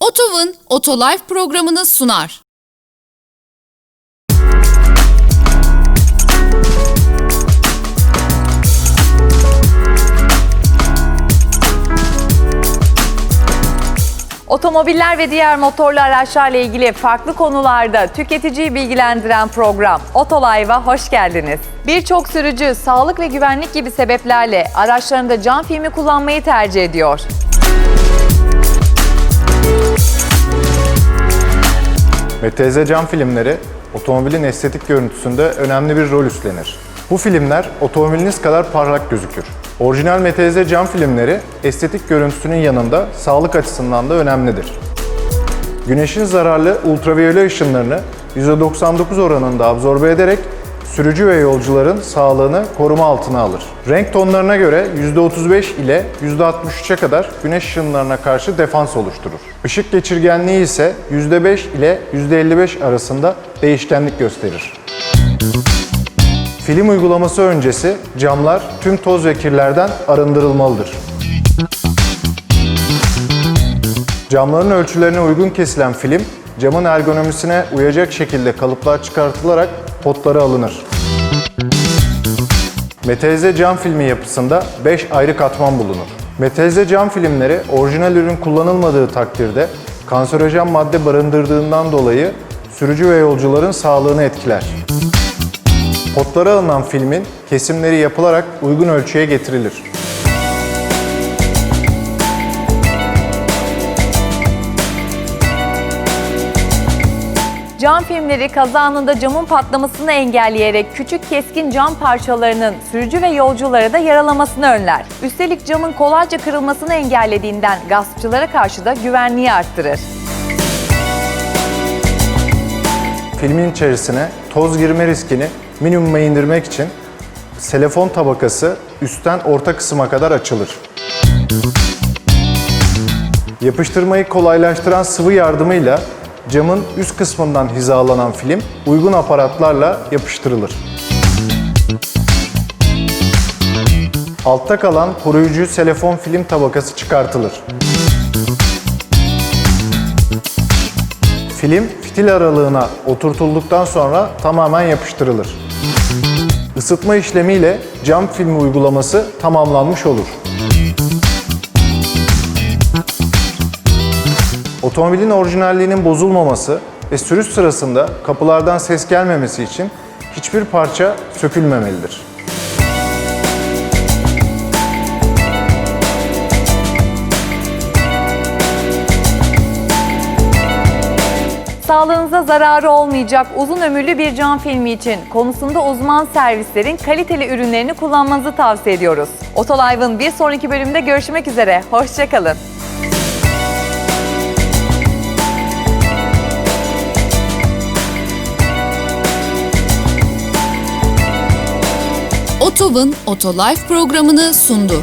Otov'un Otolife programını sunar. Otomobiller ve diğer motorlu araçlarla ilgili farklı konularda tüketiciyi bilgilendiren program Otolive'a hoş geldiniz. Birçok sürücü sağlık ve güvenlik gibi sebeplerle araçlarında cam filmi kullanmayı tercih ediyor. MTZ cam filmleri otomobilin estetik görüntüsünde önemli bir rol üstlenir. Bu filmler otomobiliniz kadar parlak gözükür. Orijinal MTZ cam filmleri estetik görüntüsünün yanında sağlık açısından da önemlidir. Güneşin zararlı ultraviyole ışınlarını %99 oranında absorbe ederek sürücü ve yolcuların sağlığını koruma altına alır. Renk tonlarına göre %35 ile %63'e kadar güneş ışınlarına karşı defans oluşturur. Işık geçirgenliği ise %5 ile %55 arasında değişkenlik gösterir. Film uygulaması öncesi camlar tüm toz ve kirlerden arındırılmalıdır. Camların ölçülerine uygun kesilen film, camın ergonomisine uyacak şekilde kalıplar çıkartılarak potları alınır. MTZ cam filmi yapısında 5 ayrı katman bulunur. MTZ cam filmleri orijinal ürün kullanılmadığı takdirde kanserojen madde barındırdığından dolayı sürücü ve yolcuların sağlığını etkiler. Potlara alınan filmin kesimleri yapılarak uygun ölçüye getirilir. Cam filmleri kaza anında camın patlamasını engelleyerek küçük keskin cam parçalarının sürücü ve yolculara da yaralamasını önler. Üstelik camın kolayca kırılmasını engellediğinden gaspçılara karşı da güvenliği arttırır. Filmin içerisine toz girme riskini minimuma indirmek için selefon tabakası üstten orta kısma kadar açılır. Yapıştırmayı kolaylaştıran sıvı yardımıyla camın üst kısmından hizalanan film uygun aparatlarla yapıştırılır. Altta kalan koruyucu selefon film tabakası çıkartılır. Film fitil aralığına oturtulduktan sonra tamamen yapıştırılır. Isıtma işlemiyle cam filmi uygulaması tamamlanmış olur. Otomobilin orijinalliğinin bozulmaması ve sürüş sırasında kapılardan ses gelmemesi için hiçbir parça sökülmemelidir. Sağlığınıza zararı olmayacak uzun ömürlü bir cam filmi için konusunda uzman servislerin kaliteli ürünlerini kullanmanızı tavsiye ediyoruz. Otolive'ın bir sonraki bölümde görüşmek üzere. Hoşçakalın. Otov'un Otolife programını sundu.